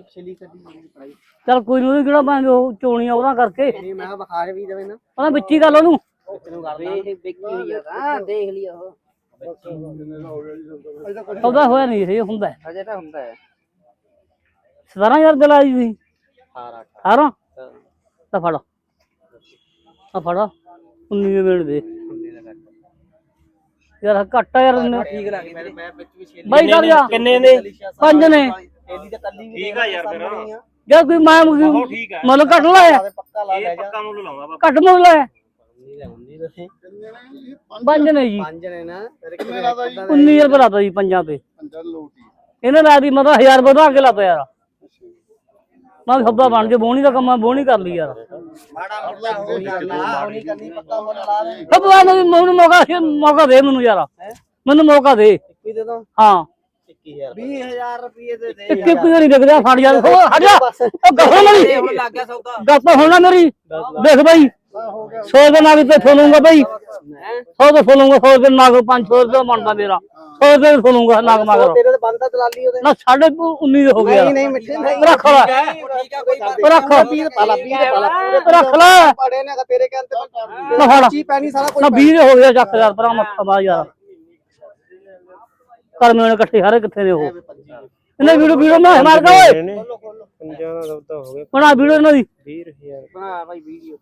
ਕੱਢੀ ਪੜਾਈ। ਚੱਲ ਕੋਈ ਨੂੰ ਕਿਹੜਾ ਮੈਂ ਉਹ ਚੋਣੀਆਂ ਉਹਨਾਂ ਕਰਕੇ। ਨਹੀਂ ਮੈਂ ਕਿਹਾ ਬੁਖਾਰ ਵੀ ਦੇਵੇ ਨਾ। ਉਹਦਾ ਵਿੱਚ ਗੱਲ ਉਹਨੂੰ। ਤੈਨੂੰ ਕਰਦਾ ਹੋਈ ਆ ਤਾਂ ਦੇਖ ਲਿਆ ਉਹ। ਉਹਦਾ ਹੋਇਆ ਨਹੀਂ ਇਹ ਹੁੰਦਾ। ਅਜੇ ਤਾਂ ਹੁੰਦਾ ਹੈ। 17000 ਦੇ ਲਾਈ ਸੀ। 18 18 ਤਾਂ ਫੜ। ਆ ਫੜ। 19 ਦੇ ਮਿੰਟ ਦੇ। ਯਾਰ ਘੱਟ ਆ ਯਾਰ। ਠੀਕ ਲੱਗੀ ਮੈਂ ਵਿੱਚ ਵੀ ਛੇਲੀ ਬਾਈ ਕਰ ਜਾ ਕਿੰਨੇ ਨੇ? ਪੰਜ ਨੇ। ਛੇਲੀ ਤਾਂ ਕੱਲੀ ਵੀ ਠੀਕ ਆ ਯਾਰ ਫਿਰ। ਜੇ ਕੋਈ ਮੈਂ ਉਹ ਠੀਕ ਹੈ ਮੁੱਲ ਘੱਟ ਲਾਇਆ। ਪੱਕਾ ਲਾ ਲੈ ਇਹ ਜਾ। ਪੱਕਾ ਮੁੱਲ ਲਾਉਂਦਾ ਬਾਬਾ। ਘੱਟ ਮੁੱਲ ਲਾਇਆ। ਪੰਜ ਨੇ ਜੀ। ਪੰਜ ਨੇ ਨਾ। ਤੇਰੇ ਕਿੰਨੇ 19000 ਰੁਪਏ ਲਾਤਾ ਜੀ ਪੰਜਾਂ ਤੇ। ਇਹਨੇ ਲਾ ਦੀ ਮਤਲਬ 1000 ਵਧਾ ਕੇ ਲਾਤਾ ਯਾਰ। ਮੈਂ ਕਿਹਾ ਬਣ ਜੇ ਬੋਣੀ ਦਾ ਕੰਮ ਆ ਬੋਣੀ ਕਰ ਲਈ ਯਾਰ। ਮਾੜਾ ਮੋਟਾ ਹੋ ਕਰਨਾ ਉਹ ਨਹੀਂ ਕਰਨੀ ਪੱਕਾ ਮੁੱਲ ਲਾ ਦੇ। ਸੱਦਾ ਮੈਨੂੰ ਮੈਨੂੰ ਮੌਕਾ ਮੌਕਾ ਦੇ ਮੈਨੂੰ ਯਾਰ। ਮੈਨੂੰ ਮੌਕਾ ਦੇ। ਇੱਕੀ ਦੇ ਦੋ। ਹਾਂ। 21000 20000 ਰੁਪਏ। ਦੇ ਦੇ ਇੱਕ ਇੱਕ ਨਹੀਂ ਵਿਕਦਾ ਫੜ ਜਾ ਹੋ ਹਟ ਜਾ। ਉਹ ਗਹੋ ਮੇਰੀ। ਹੁਣ ਲੱਗ ਗਿਆ ਸੌਦਾ। ਗੱਪ ਹੋਣਾ ਮੇਰੀ। ਦੇਖ ਬਾਈ। 100 ਦੇ ਨਾਲ ਤੇ ਫੋਲੂੰਗਾ ਬਾਈ। 100 ਦੇ ਫੋਲੂੰਗਾ 100 ਦੇ ਨਾਲ 500 ਰੁਪਏ ਬਣਦਾ ਮੇਰਾ। 100 ਦੇ ਫੋਲੂੰਗਾ ਨਾਗ ਮਗਰ। ਤੇਰੇ ਤੇ ਬੰਦਾ ਦਲਾਲੀ ਉਹਦੇ ਨਾ ਸਾਢੇ 19 ਦੇ ਹੋ ਗਿਆ ਨਹੀਂ ਨਹੀਂ ਮਿੱਠੇ ਨਹੀਂ। ਰੱਖ ਲੈ। ਠੀਕ ਆ ਕੋਈ ਬਾਤ ਰੱਖ ਵੀਹ ਪਾਲਾ 20 ਪਾਲਾ ਰੱਖ ਲੈ। ਪੜੇ ਨੇ ਤੇਰੇ ਕਹਿੰਦੇ ਨਾ ਫੜ। ਚੀ ਪੈਣੀ ਸਾਰਾ ਨਾ 20 ਦੇ ਹੋ ਗਿਆ ਚੱਕ ਯਾਰ ਪਰਾਂ ਮੱਥਾ ਬਾ ਯਾਰ। ਕਰ ਮੇਰੇ ਇਕੱਠੇ ਸਾਰੇ ਕਿੱਥੇ ਨੇ ਉਹ। ਇਹਨੇ ਵੀਡੀਓ ਵੀਡੀਓ ਮੈਂ ਮਾਰ ਕੇ ਓਏ। ਪੰਜਾਂ ਦਾ ਸੌਦਾ ਹੋ ਗਿਆ। ਬਣਾ ਵੀਡੀਓ ਇਹਨਾਂ ਦੀ। 20000 ਬਣਾ ਭਾਈ ਵੀਡੀਓ।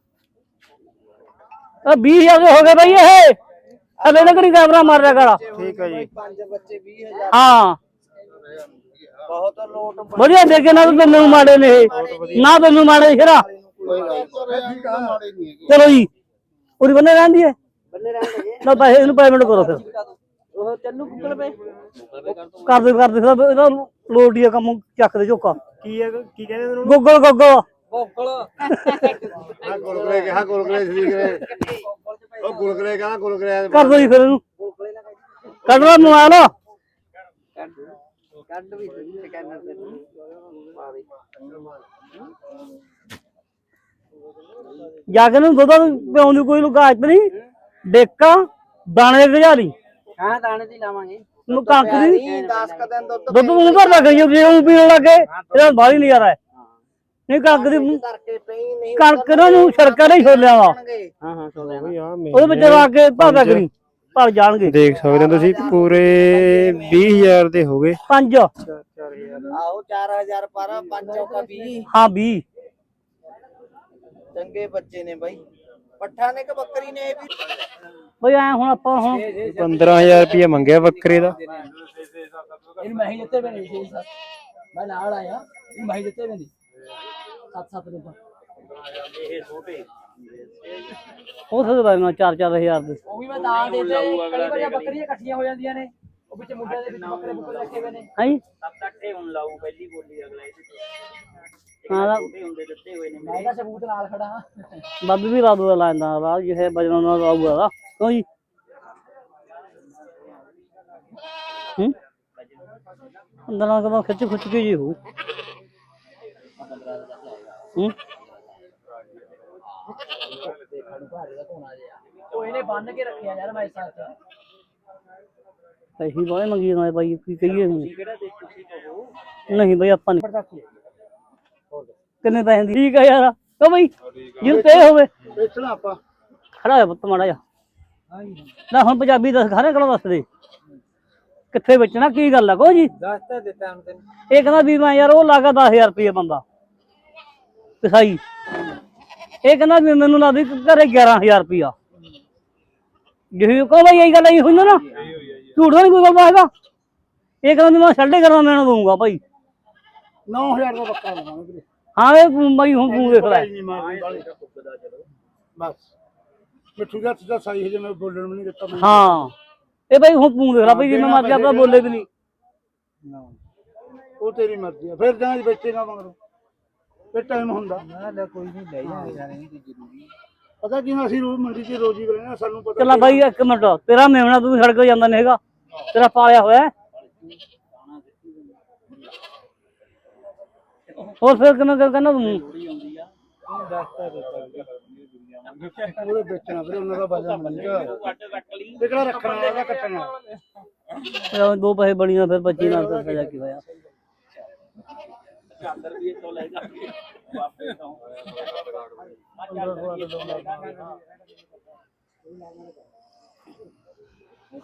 ਆ 20000 ਦੇ ਹੋ ਗਏ ਬਈ ਇਹ। ਥੱਲੇ ਨਾ ਕਰੀ ਕੈਮਰਾ ਮਾਰ ਰਿਆ ਕਰ। ਠੀਕ ਹੈ ਜੀ। ਪੰਜ ਬੱਚੇ 20000 ਹਾਂ। ਬਹੁਤ ਲੋਟ ਵਧੀਆ ਦੇਖੇ ਨਾ ਤੈਨੂੰ ਮਾੜੇ ਨੇ ਨਾ ਤੈਨੂੰ ਮਾੜੇ ਸ਼ਰਾ ਚਲੋ ਜੀ। ਉਹਦੀ ਬੰਨੇ ਰਹਿੰਦੀ ਹੈ। ਬੰਨੇ ਰਹਿਣਗੇ ਨਾ ਪੈਸੇ ਇਹਨੂੰ ਪੇਮੈਂਟ ਕਰੋ ਫਿਰ। ਉਹ ਚੱਲੂ ਗੂਗਲ ਪੇ ਕਰ ਦੇ ਕਰ ਦੇ ਫਿਰ ਇਹਦਾ ਲੋਟ ਹੀ ਆ ਕੰਮ ਚੱਕ ਦੇ ਝੋਕਾ। ਕੀ ਹੈ ਕੀ ਕਹਿੰਦੇ ਇਹਨੂੰ ਗੋਗਲ ਗੋਗਲ ਗੋਗਲ ਹਾਂ ਗੁਲਗੁਲੇ ਕਿਹਾ ਗੁਲਗੁਲੇ ਠੀਕ ਨੇ ਉਹ ਗੁਲਗੁਲੇ ਕਹਾ ਗੁਲਗੁਲੇ ਕਰ ਦੋ ਜੀ ਫਿਰ ਇਹਨੂੰ। ਕੱਢ ਲੈ ਮੋਬਾਈਲ। ਕੱਢ ਕੱਢ ਵੀ ਸਹੀ ਸਕੈਨਰ ਤੇ। ਪਾ ਦੇ। ਜਾ ਕੇ ਨੂੰ ਦੁੱਧ ਪਿਉਣ ਦੀ ਕੋਈ ਲੁਕਾਇਤ ਨਹੀਂ। ਡੇਕਾ ਦਾਣੇ ਗਜਾਰੀ ਹਾਂ ਦਾਣੇ ਦੀ ਲਾਵਾਂਗੇ। ਨੂੰ ਕਣਕ ਦੀ ਨਹੀਂ 10 ਕ ਦਿਨ ਦੁੱਧ ਦੁੱਧ ਨੂੰ ਭਰ ਲੱਗ ਗਈ ਜੇ ਉਹ ਪੀਣ ਲੱਗੇ ਇਹਦਾ ਬਾਹਲੀ ਨਜ਼ਾਰਾ ਹੈ। ਨਹੀਂ ਕਣਕ ਦੀ ਕਰਕੇ ਪਈ ਨਹੀਂ ਕਣਕ ਇਹਨਾਂ ਨੂੰ ਸਰਕਾ ਨਹੀਂ ਛੋਲਿਆ ਵਾ ਹਾਂ ਹਾਂ ਸੋ ਲੈਣਾ ਆ ਉਹਦੇ ਵਿੱਚ ਲਾ ਕੇ ਭਾਗਾ ਕਰੀ ਭਰ ਜਾਣਗੇ। ਦੇਖ ਸਕਦੇ ਹੋ ਤੁਸੀਂ ਪੂਰੇ 20000 ਦੇ ਹੋ ਗਏ। ਪੰਜ। ਆਓ 4000 ਪਰ 5 ਚੌਕਾ 20 ਹਾਂ 20 ਚੰਗੇ ਬੱਚੇ ਨੇ ਬਾਈ। ਪੱਠਾ ਨੇ ਕਿ ਬੱਕਰੀ ਨੇ ਇਹ ਵੀ ਬਈ ਐ ਹੁਣ ਆਪਾਂ ਹੁਣ 15000 ਰੁਪਏ ਮੰਗਿਆ ਬੱਕਰੇ ਦਾ ਇਹਨੂੰ ਮੈਂ ਹੀ ਦਿੱਤੇ ਬਣੇ ਸੀ ਮੈਂ ਨਾਲ ਆਇਆ ਇਹ ਮੈਂ ਹੀ ਦਿੱਤੇ ਬਣੇ ਸੱਤ ਸੱਤ ਦੇ ਹੋ ਸਕਦਾ ਮੈਂ 4-4000 ਦੇ ਉਹ ਵੀ ਮੈਂ ਤਾਂ ਦੇ ਦੇ ਕਈ ਵਾਰ ਬੱਕਰੀਆਂ ਇਕੱਠੀਆਂ ਹੋ ਜਾਂਦੀਆਂ ਨੇ ਉਹ ਵਿੱਚ ਮੁੰਡਿਆਂ ਦੇ ਵਿੱਚ ਬੱਕਰੇ ਬੱਕਰੇ ਰੱਖੇ ਹੋਏ ਨੇ। ਹਾਂ ਸੱਤ ਅੱਠੇ ਹੁਣ ਲਾਊ ਪਹਿਲੀ ਬੋਲੀ ਅਗਲਾ ਇਹਦੇ ਹਾਂ ਦਾ ਹੁੰਦੇ ਦਿੱਤੇ ਹੋਏ ਨੇ ਮੈਂ ਇਹਦਾ ਸਬੂਤ ਨਾਲ ਖੜਾ ਹਾਂ। ਬੱਬ ਵੀ ਲਾ ਦੂਗਾ ਲਾਂਦਾ ਰਾ ਜਿਹੇ ਬਜਣਾ ਨਾਲ ਆਊਗਾ ਦਾ ਕਿਉਂ ਜੀ? ਹੂੰ? ਅੰਦਰ ਨਾਲ ਕਦੋਂ ਖਿੱਚ ਖੁੱਚ ਕੇ ਜੀ ਹੋ? ਹੂੰ ਉਹ ਇਹਨੇ ਬੰਨ ਕੇ ਰੱਖਿਆ ਯਾਰ ਮੈਂ ਸਾਥ ਪੈਸੇ ਬਾਹਲੇ ਮੰਗੀ ਜਾਂਦੇ ਬਾਈ ਕੀ ਕਹੀਏ ਹੁਣ ਕਹੋ ਨਹੀਂ ਬਈ ਆਪਾਂ ਨਹੀਂ। ਕਿੰਨੇ ਪੈਸੇ ਦੀ? ਠੀਕ ਆ ਯਾਰ। ਕੋ ਬਈ? ਜਿੰਨ ਤੇ ਹੋਵੇ। ਵੇਚਣਾ ਆਪਾਂ। ਖੜਾ ਹੋਇਆ ਪੁੱਤ ਮਾੜਾ ਜਾ ਨਾ ਹੁਣ ਪੰਜਾਬੀ ਦੱਸ ਖਾਰੇ ਕੋਲ ਦੱਸ ਦੇ। ਕਿੱਥੇ ਵੇਚਣਾ ਕੀ ਗੱਲ ਆ? ਕੋ ਜੀ ਦੱਸ ਤਾਂ ਦਿੱਤਾ ਹੁਣ ਤੈਨੂੰ ਇਹ ਕਹਿੰਦਾ ਵੀ ਮੈਂ ਯਾਰ ਉਹ ਲਾਗਾ 10000 ਰੁਪਏ ਬੰਦਾ। ਕਸਾਈ ਇਹ ਕਹਿੰਦਾ ਵੀ ਮੈਨੂੰ ਲੱਗਦੀ ਘਰੇ 11000 ਰੁਪਿਆ ਜਿਹੀ ਕੋ ਬਈ ਇਹ ਗੱਲ ਹੀ ਹੋਈ ਨਾ ਝੂਠ ਤਾਂ ਨਹੀਂ ਕੋਈ ਗੱਲ ਹੈਗਾ ਇਹ ਕਹਿੰਦਾ ਵੀ ਮੈਂ ਛੱਡੇ ਕਰਨਾ ਮੈਂ ਦਊਂਗਾ ਭਾਈ। 9000 ਦਾ ਪੱਕਾ ਵੀਰੇ। ਹਾਂ ਇਹ ਬਈ ਹੁਣ ਤੂੰ ਦੇਖ ਲੈ। ਨਹੀਂ ਮਾਰਦੀ ਬਾਲੀ। ਬਸ। ਮਿੱਠੂ ਦਾ ਸਿੱਧਾ ਸਾਈ ਹਜੇ ਮੈਂ ਬੋਲਣ ਵੀ ਨਹੀਂ ਦਿੱਤਾ ਮੈਨੂੰ। ਹਾਂ। ਇਹ ਬਈ ਹੁਣ ਤੂੰ ਦੇਖ ਲੈ ਬਈ ਜਿਵੇਂ ਮਰਜ਼ੀ ਆਪਣਾ ਬੋਲੇ ਵੀ ਨਹੀਂ ਨਾ। ਉਹ ਤੇਰੀ ਮਰਜ਼ੀ ਆ। ਫਿਰ ਜਾਂ ਵੇਚੇਗਾ ਮਗਰੋਂ। ਫਿਰ ਟਾਈਮ ਹੁੰਦਾ। ਨਾ ਲੈ ਕੋਈ ਨਹੀਂ ਲੈ ਜਾਣੇ ਜਾਣੇ ਨਹੀਂ ਜ਼ਰੂਰੀ ਪਤਾ ਕਿਵੇਂ ਅਸੀਂ ਰੋਜ਼ ਮੰਡੀ 'ਚ ਰੋਜ਼ ਬਣੇ ਸਾਨੂੰ ਪਤਾ ਚੱਲ ਬਾਈ ਇੱਕ ਮਿੰਟ ਤੇਰਾ ਮੇਵਣਾ ਤੂੰ ਸੜਕ ਜਾਂਦਾ ਨਹੀਂ ਹੈਗਾ ਤੇਰਾ ਪਾਲਿਆ ਹੋਇਆ ਹੈ। ਹੋਰ ਫਿਰ ਕਿਵੇਂ ਕਰ ਕਹਿੰਦਾ ਤੂੰ? ਉਹਦੇ ਵੇਚਣਾ ਫਿਰ ਉਹਨਾਂ ਦਾ ਰੱਖਣਾ ਉਹਦਾ ਕੱਟਣਾ ਪੈਸੇ ਬਣੀਆਂ ਫਿਰ 25 ਨਾਲ ਸਜ਼ਾ ਕੀ ਹੋਇਆ?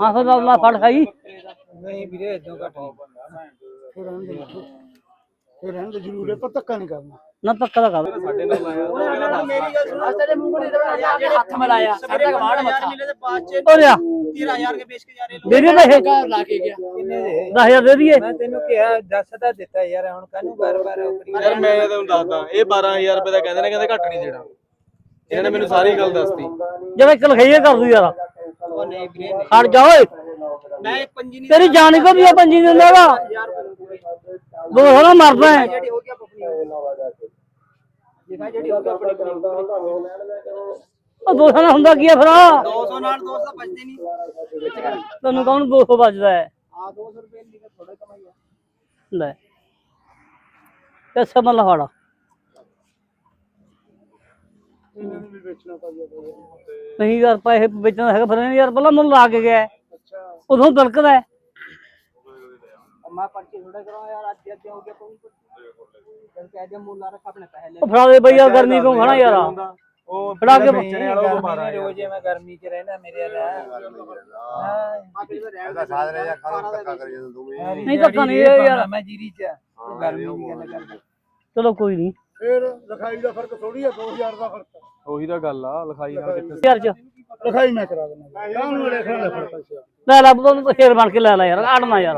ਹਾਂ ਫਿਰ ਲਾ ਫੜ ਖਾਈ। ਨਹੀਂ ਵੀਰੇ ਇਦੋਂ ਘੱਟ ਨਹੀਂ। ਫਿਰ ਰਹਿਣ ਦੇ ਫਿਰ ਰਹਿਣ ਦੇ ਜ਼ਰੂਰ ਹੈ ਪਰ ਧੱਕਾ ਨਹੀਂ ਕਰਨਾ। ਨਾ ਪੱਕਾ ਦਾ ਕਰ। ਮੇਰੀ ਗੱਲ ਸੁਣ। ਤੇਰੇ ਮੂੰਹ ਕੋਲ ਜਿਹੜੇ ਹੱਥ ਮਿਲਾਇਆ। ਸਾਡੇ ਕਮਾੜ ਮੱਥਾ। ਮਿਲੇ ਤੇ ਬਾਅਦ ਚ ਰਿਹਾ 13000 ਕੇ ਵੇਚ ਕੇ ਜਾ ਰਹੇ ਦੇ ਦੇ ਪੈਸੇ। ਲਾ ਕੇ ਗਿਆ। ਕਿੰਨੇ ਦੇ? 10000 ਦੇ ਦਈਏ। ਮੈਂ ਤੈਨੂੰ ਕਿਹਾ ਦੱਸ ਤਾਂ ਦਿੱਤਾ ਯਾਰ ਹੁਣ ਕਾਹਨੂੰ ਬਾਰ-ਬਾਰ ਯਾਰ ਮੈਂ ਤੁਹਾਨੂੰ ਦੱਸਦਾ ਇਹ 12000 ਰੁਪਏ ਦਾ ਕਹਿੰਦੇ ਨੇ ਕਹਿੰਦੇ ਘੱਟ ਨਹੀਂ ਦੇਣਾ। ਇਹਨਾਂ ਨੇ ਮੈਨੂੰ ਸਾਰੀ ਗੱਲ ਦੱਸਤੀ। ਜਦ ਇੱਕ ਲਖਈਏ ਕਰ ਦੂ ਯਾਰ। ਉਹ ਨਹੀਂ ਵੀਰੇ ਹਟ ਜਾ ਓਏ। ਮੈਂ ਇਹ ਪੰਜੀ ਨਹੀਂ ਤੇਰੀ ਜਾਨ ਕੋ ਵੀ ਆ ਪੰਜੀ ਦਿੰਦਾਗਾ ਯਾਰ ਦੋ ਹੋਣਾ ਮਰਦਾ ਹੈ। ਜਿਹੜੀ ਹੋ ਗਿਆ ਆਪਣੀ ਜਿਹੜਾ ਜਿਹੜੀ ਹੋ ਗਿਆ ਆਪਣੀ ਉਹ ਦੋ ਹੋਣਾ ਹੁੰਦਾ ਕੀ ਆ ਫਿਰ 200 ਨਾਲ 200 ਤਾਂ ਬਚਦੇ ਨਹੀਂ ਤੈਨੂੰ ਕੌਣ 200 ਬਚਦਾ ਹੈ? ਆ 200 ਰੁਪਏ ਦੀ ਥੋੜਾ ਕਮਾਈ ਆ। ਲੈ। ਕਿੱਥੇ ਮੱਲਾ ਫੜਾ। ਇਹਨਾਂ ਨੂੰ ਵੀ ਵੇਚਣਾ ਪਈਆ ਨਹੀਂ ਯਾਰ ਪੈਸੇ ਵੇਚਣਾ ਹੈਗਾ ਫਿਰ ਇਹਨੇ ਯਾਰ ਪਹਿਲਾਂ ਮੈਨੂੰ ਲਾ ਕੇ ਗਿਆ। ਉਦੋਂ ਦਲਕਦਾ ਹੈ। ਮੈਂ ਪਰਚੀ ਥੋੜਾ ਕਰਾਂ ਯਾਰ ਅੱਜ ਅੱਜ ਹੋ ਗਿਆ ਕੋਈ ਉਹ ਫੜਾ ਦੇ ਬਈ ਯਾਰ ਗਰਮੀ ਕਿਉਂ ਖੜਾ ਯਾਰ? ਉਹ ਫੜਾ ਕੇ ਵੇਚਣੇ ਵਾਲਾ ਉਹ 12 ਰੋਜ਼ ਮੈਂ ਗਰਮੀ 'ਚ ਰਹਿਣਾ ਮੇਰੇ ਨਾਲ। ਇਹਦਾ ਸਾਧ ਰਿਹਾ ਜਾਂ ਖਾਣਾ ਧੱਕਾ ਕਰੀ ਜਾਂਦਾ ਤੂੰ ਵੀ। ਨਹੀਂ ਧੱਕਾ ਨਹੀਂ ਇਹ ਯਾਰ। ਮੈਂ ਜੀਰੀ 'ਚ। ਗਰਮੀ ਦੀ ਗੱਲ ਕਰਦਾ ਚਲੋ ਕੋਈ ਨਹੀਂ। ਫਿਰ ਲਿਖਾਈ ਦਾ ਫ਼ਰਕ ਥੋੜੀ ਆ 2000 ਦਾ ਫ਼ਰਕ। ਉਹੀ ਤਾਂ ਗੱਲ ਆ ਲਿਖਾਈ ਨਾਲ ਕਿੱਥੇ ਯਾਰ ਚ। ਲਿਖਾਈ ਮੈਂ ਕਰਾ ਦਿੰਦਾ। ਕਾਹਨੂੰ ਲਿਖਣ ਦਾ ਫ਼ਰਕ ਪੈਸੇ ਲੈ ਲੈ ਤੂੰ ਸ਼ੇਰ ਬਣ ਕੇ ਲੈ ਲੈ ਯਾਰ ਆੜਨਾ ਯਾਰ।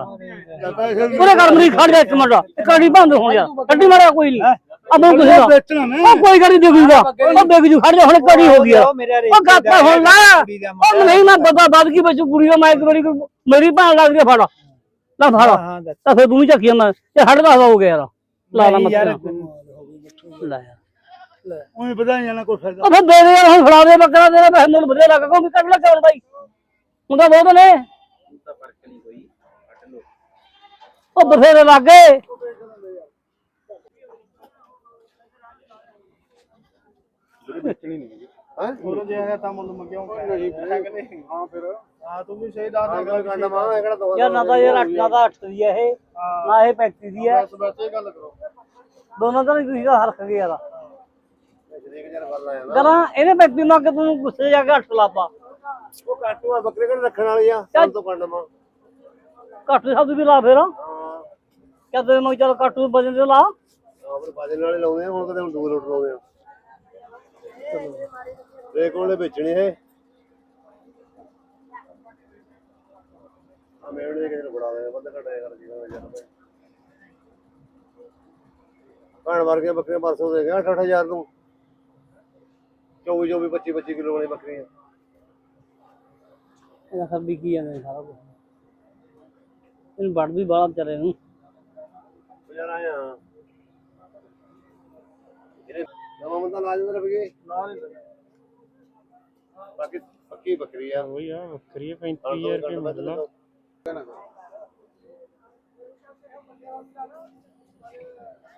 ਜਾਂ ਪੈਸੇ ਪੂਰੇ ਕਰ ਮਰੀ ਖੜ ਜਾ ਇੱਕ ਮਿੰਟ ਕਾੜੀ ਬੰਦ ਹੋ ਯਾਰ ਕੱਢੀ ਮਾਰਿਆ ਕੋਈ ਨਹੀਂ। ਆਪਾਂ ਨੂੰ ਕਿਸੇ ਦਾ ਵੇਚਣਾ ਮੈਂ। ਉਹ ਕੋਈ ਗੱਲ ਨਹੀਂ ਦੇਖੂਗਾ ਉਹ ਦੇਖ ਜੂ ਖੜ ਜਾ ਹੁਣ ਕੜੀ ਹੋ ਗਈ ਯਾਰ ਉਹ ਗੱਪਾ ਹੁਣ ਲਾ। ਉਹ ਨਹੀਂ ਮੈਂ ਬਦਾ ਬਾਦ ਕੀ ਬਚੂ ਕੁੜੀ ਦਾ ਮੈਂ ਇੱਕ ਵਾਰੀ ਕੋਈ- ਮੇਰੀ ਭਾਣ ਲੱਗਦੀ ਆ ਫੜ। ਲੈ ਫੜ। ਹਾਂ ਦੱਸ। ਤਾਂ ਫਿਰ ਤੂੰ ਵੀ ਚੱਕੀ ਮੈਂ ਇਹ ਹੜ ਦਾ ਹੋ ਗਿਆ ਯਾਰ। ਲਾ ਲਾ ਮੱਤ ਲੈ ਯਾਰ। ਉਹੀ ਵਧਾਈਆਂ ਨਾ ਕੋਈ ਫਾਇਦਾ। ਉਹ ਫਿਰ ਦੇ ਦੇ ਯਾਰ ਹੁਣ ਫੜਾ ਦੇ ਬੱਕਰਾ ਤੇਰਾ ਪੈਸੇ ਮੁੱਲ ਵਧੀਆ ਲੱਗਾ ਕੋਈ ਕੱਢ ਲੈ ਚੌਲ ਬਾਈ? ਹੁੰਦਾ ਬਹੁਤ ਨੇ। ਤਾਂ ਫ਼ਰਕ ਨਹੀਂ ਕੋਈ ਕੱਟ ਲੋ ਉਹ ਬਥੇਰੇ ਲੱਗੇ ਹੋਰ ਜੇ ਹੈਗਾ ਤਾਂ ਮੁੱਲ ਮੰਗਿਆ ਨਹੀਂ ਹਾਂ ਫਿਰ। ਹਾਂ ਤੂੰ ਵੀ ਸਹੀ ਦੱਸ ਗੱਲ ਕਰਨਾ ਮਾਂ ਇਹ ਕਿਹੜਾ ਦੋ ਯਾਰ ਨਾ ਤਾਂ ਯਾਰ 8 ਨਾ ਤਾਂ 8 ਦੀ ਹੈ ਇਹ ਨਾ ਇਹ 35 ਦੀ ਹੈ ਬਸ ਬਸ ਇਹ ਗੱਲ ਕਰੋ। ਦੋਨਾਂ ਦਾ ਨਹੀਂ ਤੁਸੀਂ ਦਾ ਹਰਖ ਯਾਰ ਕਰਾਂ ਇਹਨੇ 35 ਮੰਗ ਤੂੰ ਗੁੱਸੇ ਜਾ ਕੇ 8 ਲਾਪਾ ਉਹ ਕਾਟੂਆ ਬੱਕਰੇ ਕਿਹੜੇ ਰੱਖਣ ਵਾਲੀ ਆ? ਸਾਨੂੰ ਤੋਂ ਕੰਡ ਮਾਂ ਘੱਟ ਸ਼ਬਦ ਵੀ ਲਾ ਫੇਰ। ਹਾਂ। ਕਹਦੇ ਮੈਂ ਚੱਲ ਘੱਟ ਨੂੰ ਵਜਨ ਤੇ ਲਾ। ਆਪਣੇ ਬਾਜੇ ਨਾਲੇ ਲਾਉਂਦੇ ਆ ਹੁਣ ਕਦੇ ਹੁਣ ਦੂਰ ਲੁੱਟ ਲਾਉਂਦੇ ਆ। ਦੇ ਕੋਲੇ ਵੇਚਣੇ ਹੈ ਆ ਮੇਵਣੇ ਦੇ ਕਿਸੇ ਨੂੰ ਫੜਾ ਦੇ ਬੰਦੇ ਘਟਾਇਆ ਕਰ ਜੀ ਯਾਰ ਭੈਣ ਵਰਗੀਆਂ ਬੱਕਰੀਆਂ ਪਰਸੋਂ ਦੇ ਗਿਆ 8000 ਨੂੰ। 24 24 25 25 ਕਿਲੋ ਵਾਲੀ ਬੱਕਰੀਆਂ ਇਹਦਾ ਸਭ ਵੀ ਕੀ ਜਾਂਦੇ ਸਾਰਾ ਕੁਝ ਇਹਨੂੰ ਵੜ ਵੀ ਬਾਹਲਾ ਵਿਚਾਰੇ ਨੂੰ। ਯਾਰ ਆਇਆ ਇਹਨੇ ਨਵਾਂ ਬੰਦਾ ਲਾ ਜਾਂਦਾ ਰਵੀਏ ਬਾਕੀ ਪੱਕੀ ਬੱਕਰੀ ਆ। ਉਹੀ ਆ ਵੱਖਰੀ 35000 ਰੁਪਏ ਮਤਲਬ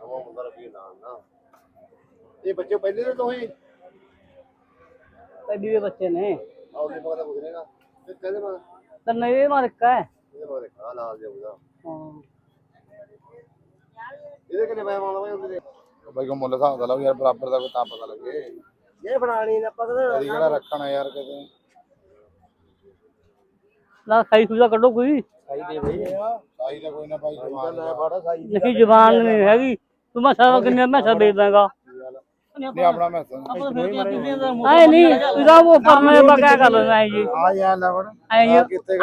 ਨਵਾਂ ਬੰਦਾ ਰਵੀਏ ਨਾ ਨਾ ਇਹ ਬੱਚੇ ਪਹਿਲੇ ਦੇ ਤੋਂ ਹੀ ਦੇ ਬੱਚੇ ਨੇ। ਆਉਦੇ ਮਗਰ ਪੁੱਛਣੇਗਾ ਤੇ ਕਹਿੰਦੇ ਮਾ ਤਾਂ ਨਹੀਂ ਮਾਰਕਾ ਹੈ। ਇਹਦੇ ਮਗਰ ਲਾਲ ਜਾਊਗਾ ਹਾਂ। ਇਹਦੇ ਕਿੰਨੇ ਪੈਸੇ ਮਾਲਾ ਬਾਈ ਹੁੰਦੇ ਨੇ ਬਾਈ ਕੋ ਮੁੱਲ ਹਿਸਾਬ ਦਾ ਲਾਓ ਯਾਰ ਬਰਾਬਰ ਦਾ ਕੋਈ ਤਾਂ ਪਤਾ ਲੱਗੇ। ਇਹ ਬਣਾਣੀ ਨਾ ਪਤਾ ਕਦੀ ਕਿਹੜਾ ਰੱਖਣਾ ਯਾਰ ਕਿਤੇ। ਨਾ ਖਾਈ ਖੁਦਾ ਕੱਢੋ ਕੋਈ। ਸਾਈ ਦਾ ਕੋਈ ਨਾ ਬਾਈ ਜਵਾਨ ਨਾ ਫੜਾ ਸਾਈ ਨਹੀਂ ਜ਼ਬਾਨ ਨਹੀਂ ਹੈਗੀ। ਤੂੰ ਮੈਂ ਸਾਰਾ ਕਿੰਨੇ ਮੈਸਾ ਦੇ ਦਾਂਗਾ। ਨਹੀਂ ਆਪਣਾ ਮੈਸੇਜ ਆਏ ਨਹੀਂ ਇਹਦਾ ਉਹ ਪਰਨੇ ਦਾ ਕਿਆ ਕਰ ਲੈਣਾ ਹੈ ਜੀ? ਆ ਯਾਰ ਲੈ ਫੜ ਐ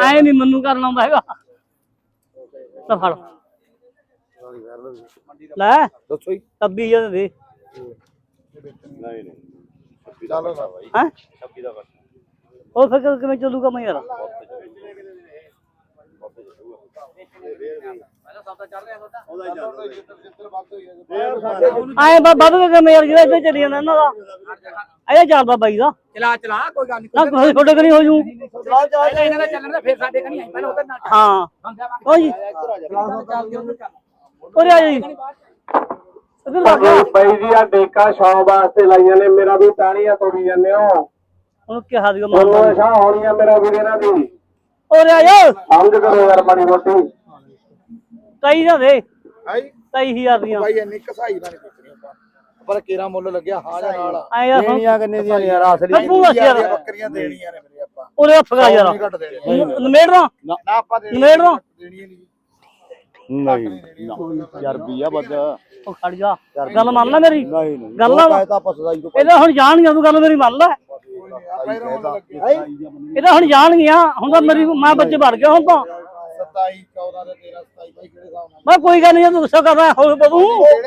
ਐ ਨਹੀਂ ਮੈਨੂੰ ਕਰਨਾ ਆਉਂਦਾ ਹੈਗਾ। ਤਾਂ ਫੜ। ਲੈ ਦੱਸੋ ਹੀ ਤੱਬੀ ਜਦ ਦੇ ਨਹੀਂ ਨਹੀਂ ਚਲੋ। ਨਾ ਬਾਈ ਹੈ? ਉਹ ਫਿਰ ਕਿਵੇਂ ਚੱਲੂਗਾ ਮੈਂ ਯਾਰ? ਆਏ ਬਾ ਵੱਧ ਕੇ ਮੈਂ ਯਾਰ ਜਿਹੜਾ ਇੱਥੇ ਚੱਲੀ ਜਾਂਦਾ ਇਹਨਾਂ ਦਾ। ਆਇਆ ਚੱਲਦਾ ਬਾਈ ਦਾ। ਚਲਾ ਚਲਾ ਕੋਈ ਗੱਲ ਨਾ ਕੋਈ ਛੋਟੇ ਕਰੀ ਹੋ ਜੂ। ਚਲਾ ਚਲਾ ਇਹਨਾਂ ਦਾ ਚੱਲਣ ਦਾ ਫਿਰ ਸਾਡੇ ਕਣੀ ਆਈ ਪਹਿਲਾਂ ਉਧਰ ਨਾਲ ਹਾਂ। ਹੋ ਜੀ। ਉਰੇ ਆ ਜੀ। ਇਧਰ ਲੱਗ ਬਾਈ ਜੀ ਆ ਡੇਕਾ ਸ਼ੌਂ ਵਾਸਤੇ ਲਾਈਆਂ ਨੇ ਮੇਰਾ ਵੀ ਟਾਣੀਆਂ ਤੋੜੀ ਜਾਂਦੇ ਹੋ। ਉਹਨੂੰ ਕਿਹਾ ਸੀਗਾ ਤੁਹਾਨੂੰ ਮਾਰ ਅਸ਼ਾ ਹੋਣੀ ਆ ਮੇਰਾ ਵੀਰ ਇਹਨਾਂ ਦੀ। ਉਰੇ ਆ ਜਾ। ਸਮਝ ਕਰੋ ਯਾਰ ਮਾੜੀ ਮੋਟੀ। ਕਈ ਦਾ ਦੇ। ਹਾਈ। 27000 ਦੀਆਂ। ਬਾਈ ਇੰਨੀ ਕਸਾਈ ਦਾ ਨਹੀਂ ਆਪਾਂ। ਪਰ ਕੇਰਾ ਮੁੱਲ ਲੱਗਿਆ ਹਾਂ ਜਾਂ ਨਾਲ ਐ ਹੁਣ। ਦੇਣੀਆਂ ਕਿੰਨੇ ਦੀਆਂ ਨੇ ਯਾਰ ਅਸਲੀ ਦੱਸ ਯਾਰ ਬੱਕਰੀਆਂ ਦੇਣੀਆਂ ਨੇ ਮੇਰੇ ਆਪਾਂ। ਉਹਦੇ ਹੱਥ ਗਾ ਯਾਰ। ਨਹੀਂ ਘੱਟ ਦੇਣੀਆਂ ਨਮੇੜ ਦਾ ਨਾ ਆਪਾਂ ਦੇਣੀਆਂ ਨਮੇੜ ਦਾ ਦੇਣੀਆਂ ਨਹੀਂ ਨਹੀਂ ਯਾਰ ਬੀਆ ਬੱਜ ਉਹ ਖੜ ਜਾ। ਗੱਲ ਮੰਨ ਲੈ ਮੇਰੀ। ਨਹੀਂ ਨਹੀਂ। ਗੱਲ ਨਾ ਇਹਦਾ ਹੁਣ ਜਾਣਗੀਆਂ ਤੂੰ ਗੱਲ ਮੇਰੀ ਮੰਨ ਲੈ। ਲੱਗਿਆ ਇਹਦਾ ਹੁਣ ਜਾਣਗੀਆਂ ਹੁਣ ਤਾਂ ਮੇਰੀ ਮੈਂ ਬੱਚੇ ਵੜ ਗਿਆ ਹੁਣ ਤਾਂ। 27 14 ਤੇ 13 27 ਬਾਈ ਕਿਹੜੇ ਹਿਸਾਬ ਨਾਲ? ਮੈਂ ਕੋਈ ਗੱਲ ਨਹੀਂ ਤੂੰ ਗੁੱਸਾ ਕਰਦਾ ਹੋ ਬਦੂ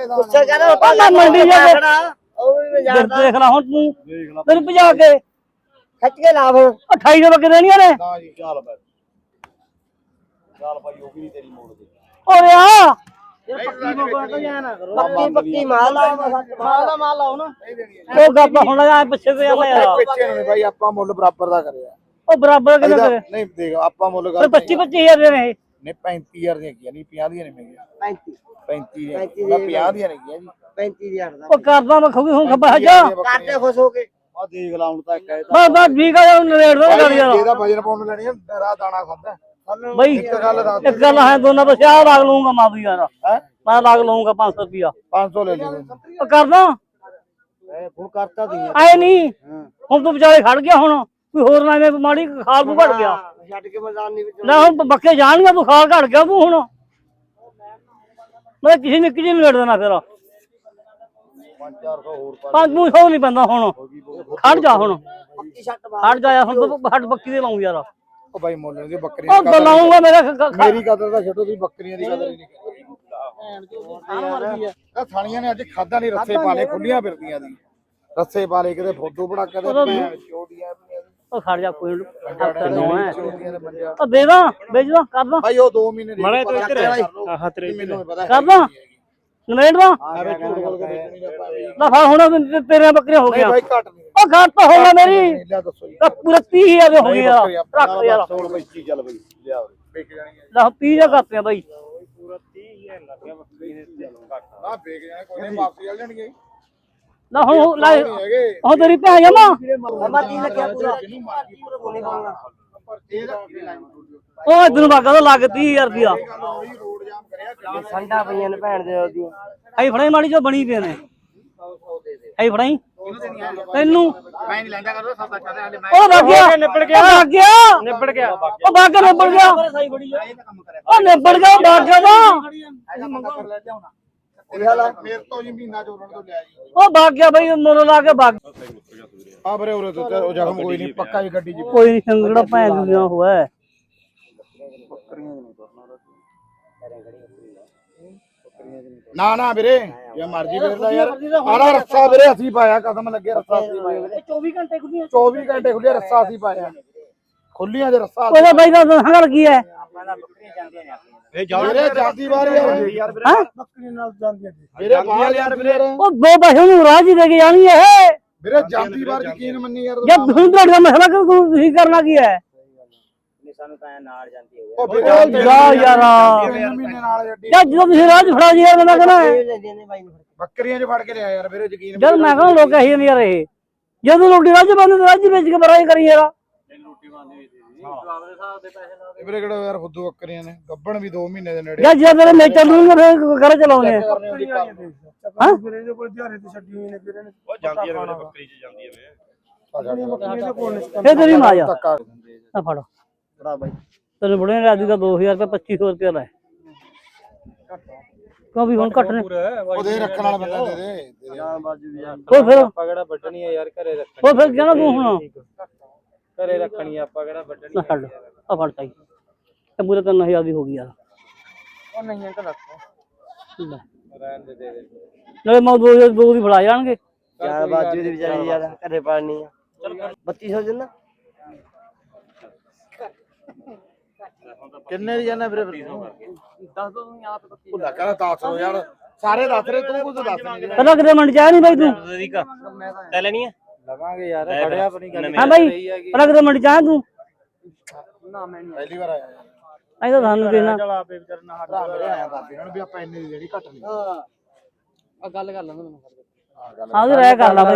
ਗੁੱਸੇ ਕਹਿੰਦਾ ਉਹ ਮੈਂ ਮੰਡੀ ਜਾ ਕੇ ਦੇਖ ਲੈ ਹੁਣ ਤੂੰ ਤੈਨੂੰ ਭਜਾ ਕੇ। ਖੱਚ ਕੇ ਲਾ ਫਿਰ। 28 ਦੇ ਬੱਕੇ ਦੇਣੀਆਂ ਨੇ। ਨਾ ਜੀ ਚੱਲ ਬਾਈ। ਚੱਲ ਬਾਈ ਉਹ ਵੀ ਨਹੀਂ ਤੇਰੀ ਮੋੜ ਦੇ ਓਰੇ ਆ। ਪੱਕੀ ਪੱਕੀ ਮਾਲ ਲਾਓ ਮਾਲ ਦਾ ਮਾਲ ਲਾਓ ਨਾ। ਉਹ ਗੱਪ ਹੁਣ ਆ ਪਿੱਛੇ ਮੈਂ ਯਾਰ ਪਿੱਛੇ ਨੂੰ ਨੀ ਬਾਈ ਆਪਾਂ ਮੁੱਲ ਬਰਾਬਰ ਦਾ ਕਰਿਆ। ਉਹ ਬਰਾਬਰ ਕਿੰਨੇ ਇਹਦਾ- ਕਰੇ ਨਹੀਂ ਦੇਖ ਆਪਾਂ ਮੁੱਲ ਕਰ 25 25000 ਦੇ ਨੇ ਇਹ। ਨਹੀਂ 35000 ਦੀਆਂ ਕੀਆਂ ਨਹੀਂ 50 ਦੀਆਂ ਨਹੀਂ ਮਹਿੰਗੀਆਂ 35 35 ਦੀਆਂ। 35 ਮੈਂ 50 ਦੀਆਂ ਨਹੀਂ ਕੀਆਂ ਜੀ। 35000 ਦਾ ਉਹ ਕਰਦਾ ਮੈਂ ਖੂਗੀ ਹੁਣ ਖੱਬਾ ਜਾ ਕਰਦੇ ਖੁਸ਼ ਹੋ ਕੇ। ਆ ਦੇਖ ਲਾ ਹੁਣ ਤਾਂ ਇੱਕ ਹੈ ਬਸ ਬਸ ਠੀਕ ਆ ਉਹ ਨਰੇੜ ਦੋ ਕਰ ਯਾਰ ਇਹਦਾ ਵਜਨ ਪਾਉਣ ਨੂੰ ਲੈਣੀ ਆ ਦਾਣਾ ਖਾਂਦਾ। ਬਈ ਇੱਕ ਗੱਲ ਦੱਸ ਇੱਕ ਗੱਲ ਹੈ ਦੋਨਾਂ ਦਾ ਸਿਆਹ ਲਾਗ ਲਊਂਗਾ ਮੈਂ ਵੀ ਯਾਰ ਮੈਂ ਲਾਗ ਲਊਂਗਾ 500 ਰੁਪਿਆ 500 ਲੈ ਲਈ ਉਹ ਕਰਦਾ? ਹੁਣ ਕਰਤਾ ਦੀ ਆਏ ਨਹੀਂ ਹੁਣ ਤੂੰ ਵਿਚਾਲੇ ਖੜ ਗਿਆ ਹੁਣ। ਕੋਈ ਹੋਰ ਨਾ ਐਵੇਂ ਮਾੜੀ ਖਾਲ ਨੂੰ ਘਟ ਗਿਆ। ਛੱਡ ਕੇ ਮੈਦਾਨ ਨਹੀਂ ਵਿੱਚ ਲੈ ਹੁਣ ਬੱਕੇ ਜਾਣਗੇ ਤੂੰ ਖਾਲ ਘਟ ਗਿਆ ਤੂੰ ਹੁਣ। ਮੈਂ ਕਿਸੇ ਨੇ ਕਿਸੇ ਨੂੰ ਲੜ ਦੇਣਾ ਫਿਰ। 400 ਹੋਰ ਪਾ ਪੰਜ ਨੂੰ ਸੌ ਨਹੀਂ ਪੈਂਦਾ ਹੁਣ। ਖੜ ਜਾ ਹੁਣ। ਪੱਕੀ ਛੱਟ ਮਾਰ ਖੜ ਜਾ ਯਾਰ ਹੁਣ ਹੱਟ ਬੱਕੀ ਦੇ ਲਾਉਂ ਯਾਰ। ਉਹ ਬਾਈ ਮੁੱਲ ਦੀ ਬੱਕਰੀਆਂ ਉਹ ਦੀ ਕਦਰ ਬਲਾਉਂਗਾ ਮੇਰਾ ਖ- ਖ- ਮੇਰੀ ਕਦਰ ਦਾ ਛੱਡੋ ਤੁਸੀਂ ਬੱਕਰੀਆਂ ਦੀ ਕਦਰ ਹੀ ਨਹੀਂ ਕਰਦੀ ਥਾਣੀਆਂ ਨੇ ਅੱਜ ਖਾਦਾ ਨਹੀਂ ਰੱਸੇ ਪਾਲੇ ਖੁੱਲੀਆਂ ਫਿਰਦੀਆਂ ਦੀ ਰੱਸੇ ਪਾਲੇ ਕਿਤੇ ਫੋਟੋ ਬਣਾ ਕੇ ਤੇ ਭੈਣ ਚੋਦੀਆਂ ਉਹ ਖੜ ਜਾ ਕੋਈ ਹੱਥ ਨੋ ਹੈ। ਚੋਦੀਆਂ ਦੇ ਬੰਦਿਆਂ ਉਹ ਦੇ ਦਾਂ ਵੇਚ ਦਾਂ ਕਰ ਦਾਂ। ਬਾਈ ਉਹ 2 ਮਹੀਨੇ ਦੀ ਮੜਾ ਤੂੰ ਇੱਧਰ ਆਹ ਤੇਰੇ ਮੈਨੂੰ ਪਤਾ ਕਰ ਦਾਂ। ਨਵੇੜ ਦਾਂ? ਨਾ ਨਾ ਫੜ ਹੁਣ ਤੇ- ਤੇਰੀਆਂ ਬੱਕਰੀਆਂ ਹੋ ਗਈਆਂ। ਬਾਈ ਘੱਟ ਨਹੀਂ। ਉਹ ਘਰ ਤਾਂ ਹੋ ਗਿਆ ਮੇਰੀ। ਲਿਆ ਦੱਸੋ ਜੀ। ਤਾਂ ਪੂਰਾ 30000 ਦੇ ਹੋ ਗਈ ਯਾਰ ਰੱਖ ਯਾਰ। ਸੋਲ ਬੱਚੀ ਚੱਲ ਬਈ ਲਿਆ। ਵੇਚ ਜਾਣਗੇ ਲੈ 30000 ਕਰਤੇ ਬਾਈ। ਨਾ ਵੇਚ ਜਾਣੇ ਕੋਈ ਨਹੀਂ ਵਾਪਸ ਚੱਲ ਜਾਣਗੇ ਲੈ ਹੁਣ ਉਹ ਲੈ ਹੈਗੇ। ਤੇਰੀ ਭੈਣ ਜਮਾ ਮਮਾ ਕੀ ਲੱਗਿਆ ਪੂਰਾ। ਕੋਨੇ ਪਾਉਂਗਾ ਉਹ ਇਧਰ ਨੂੰ ਬਾਗਾ ਲੱਗ 30000 ਰੁਪਿਆ ਰੋਡ ਜਾਮ ਕਰਿਆ ਸੰਡਾ ਪਈਆਂ ਨੇ ਭੈਣ ਦੇ ਉਹਦੀ। ਆਈ ਫੜਾਈ ਮਾੜੀ ਜੋ ਬਣੀ ਪਏ ਨੇ। ਆਈ ਫੜਾਈ। ਤੈਨੂੰ? ਮੈਂ ਨਹੀਂ ਲੈਂਦਾ ਕਰਦਾ ਸਭ ਚੱਲਦਾ ਹਲੇ ਉਹ ਵਗ ਗਿਆ। ਨਿਬੜ ਗਿਆ। ਵਗ ਗਿਆ ਨਿਬੜ ਗਿਆ। ਉਹ ਵਗ ਗਿਆ ਨਿਬੜ ਗਿਆ ਉਹ ਨਿਬੜ ਗਿਆ ਉਹ ਵਗ ਗਿਆ ਤਾਂ ਫੇਰ ਤੋਂ ਜੀ ਮਹੀਨਾ ਚੋਰਨ ਤੋਂ ਲਿਆ ਜੀ। ਉਹ ਵਗ ਗਿਆ ਬਈ ਮੁੱਲ ਲਾ ਕੇ ਵਗ ਆ ਬਰੇ ਉਰੇ ਤੋਂ ਉਹ ਜ਼ਖਮ ਕੋਈ ਨਹੀਂ ਪੱਕਾ ਹੀ ਗੱਡੀ ਚ ਕੋਈ ਨਹੀਂ ਸੰਗੜਾ ਭੈਣ ਦੀਆਂ ਹੋਇਆ। ਹੈ। ਨਾ ਨਾ ਵੀਰੇ ਜੇ ਮਰਜ਼ੀ ਫੇਰ ਲੈ ਯਾਰ। ਆੜਾ ਰੱਸਾ ਵੀਰੇ ਅਸੀਂ ਪਾਇਆ ਕਦਮ ਲੱਗੇ ਰੱਸਾ ਅਸੀਂ ਪਾਇਆ। 24 ਘੰਟੇ ਖੁੱਲੀਆਂ 24 ਘੰਟੇ ਖੁੱਲੇ ਰੱਸਾ ਅਸੀਂ ਪਾਇਆ। ਖੁੱਲੀਆਂ ਦੇ ਰੱਸਾ ਉਹਦਾ ਬਾਈ ਦਾ ਹੰਗਲ ਕੀ ਹੈ? ਜਾਂਦੀ ਵਾਰ। ਯਾਰ ਹਾਂ। ਵੀਰੇ ਬਾਹਰ ਯਾਰ ਵੀਰੇ। ਉਹ ਦੋ ਪੈਸੇ ਨੂੰ ਰਾਜ ਹੀ ਦੇ ਕੇ ਜਾਣੀ ਹੈ। ਵੀਰੇ ਜਾਂਦੀ ਵਾਰ ਯਕੀਨ ਮੰਨੀ ਯਾਰ ਜਦ ਤੁਸੀਂ ਤੁਹਾਡਾ ਮਸਲਾ ਕਿਉਂ ਤੁਸੀਂ ਕਰਨਾ ਕੀ ਹੈ? ਉਹ ਵੀਰੇ ਜਾ ਯਾਰ। ਤਿੰਨ ਮਹੀਨੇ ਨਾਲ ਜੱਡੀ ਜਦ ਜਦੋਂ ਤੁਸੀਂ ਰਾਜ ਫੜਾ ਜੀ ਯਾਰ ਮੈਂ ਕਹਣਾ ਇਹ ਲੈਂਦੇ ਨੇ ਬਾਈ ਨੂੰ ਬੱਕਰੀਆਂ 'ਚ ਫੜ ਕੇ ਲਿਆ ਯਾਰ ਵੀਰੇ ਯਕੀਨ ਜਦ ਮੈਂ ਕਹਾਂ ਲੋਕ ਇਹੀ ਨਹੀਂ ਯਾਰ ਇਹ। ਜਦੋਂ ਲੋਕੀ ਰਾਜ ਬੰਦ ਰਾਜ ਵੇਚ ਕੇ ਬਰਾਈ ਕਰੀ ਯਾਰ। ਇਹ ਵੀਰੇ ਕਿਹੜਾ ਯਾਰ ਫੁੱਦੂ ਬੱਕਰੀਆਂ ਨੇ? ਗੱਬਣ ਵੀ 2 ਮਹੀਨੇ ਦੇ ਨੇੜੇ। ਜਦ ਜਦ ਮੇਰੇ ਮੇਚਰ ਨੂੰ ਫਿਰ ਘਰ ਚਲਾਉਣੇ ਆ। ਕਰਨੇ ਉਹਦੀ ਕੰਮ। ਹਾਂ? ਉਹ ਜਾਂਦੀ ਹੈ ਵੀਰੇ ਬੱਕਰੀ 'ਚ ਜਾਂਦੀ ਹੈ ਫੇਰ। ਤੇਰੀ ਮਾਂ ਜਾ ਧੱਕਾ ਆ। ਫੜ। ਤੈਨੂੰ ਬੁੜੇ ਨੇ ਰਾਜੂ ਦਾ 2000 ਰੁਪਏ 2500 ਰੁਪਏ ਲੈ ਕਿਉਂ ਵੀ ਹੁਣ ਘੱਟ ਨੇ ਉਹਦੇ ਰੱਖਣ ਵਾਲਾ ਬੰਦਾ ਦੇ ਦੇ ਦੇ ਦੇ। ਉਹ ਫਿਰ? ਪਗੜਾ ਵੱਢਣੀ ਆ ਯਾਰ ਘਰੇ ਰੱਖ ਉਹ ਫਿਰ ਕਹਿੰਦਾ ਤੂੰ ਹੁਣ? ਘਰੇ ਰੱਖਣੀ ਆ ਆਪਾਂ ਕਿਹੜਾ ਵੱਢਣੀ ਨਾ ਛੱਡ ਆ। ਫੜ ਤਾਈ। ਤੇ ਪੂਰੇ 3000 ਦੀ ਹੋ ਗਈ ਯਾਰ ਉਹ ਨਹੀਂ ਅੰਕਲ ਰੱਖੋ ਲੈ। ਰਹਿਣ ਦੇ ਦੇ ਦੇ। ਨਾਲੇ ਮੈਂ ਦੋ ਦੋ ਦੀ ਫੜਾ ਜਾਣਗੇ। ਯਾਰ ਬਾਜੂ ਦੀ ਵਿਚਾਰੀ ਯਾਰ ਘਰੇ ਪਾਣੀ ਆ। 3200 ਦਿਨ ਕਿੰਨੇ ਦੀ ਜਾਣਾ ਵੀਰੇ ਦੱਸ ਦੋ ਤੁਸੀਂ ਆਪ ਭੁੱਲਾ ਕਰ ਦੱਸ ਦੋ ਯਾਰ। ਸਾਰੇ ਦੱਸ ਰਹੇ ਤੂੰ ਕੁਝ ਦੱਸ ਨਹੀਂ ਰਿਹਾ। ਪਹਿਲਾਂ ਕਿਤੇ ਮੰਡ ਚਾਹ ਨਹੀਂ ਬਾਈ ਤੂੰ ਲੈ ਲੈਣੀ ਆ। ਲਵਾਂਗੇ ਯਾਰ ਖੜਿਆ ਆਪਣੀ ਗੱਲ ਹਾਂ ਬਾਈ ਕਿਤੇ ਮੰਡ ਚਾਹ ਤੂੰ। ਪਹਿਲੀ ਵਾਰ ਆਇਆ ਯਾਰ। ਐਂ ਤਾਂ ਸਾਨੂੰ ਦੇਣਾ। ਭਰਾ ਮੇਰੇ ਆਇਆ ਦੱਸ ਇਹਨਾਂ ਨੂੰ ਵੀ ਆਪਾਂ ਇੰਨੇ ਦੀ ਜਿਹੜੀ ਘੱਟ ਨਹੀਂ। ਆ ਗੱਲ ਕਰ ਲਾਂਗੇ ਆਹ ਰਹਿ ਕਰ ਲਾ ਬਾਈ।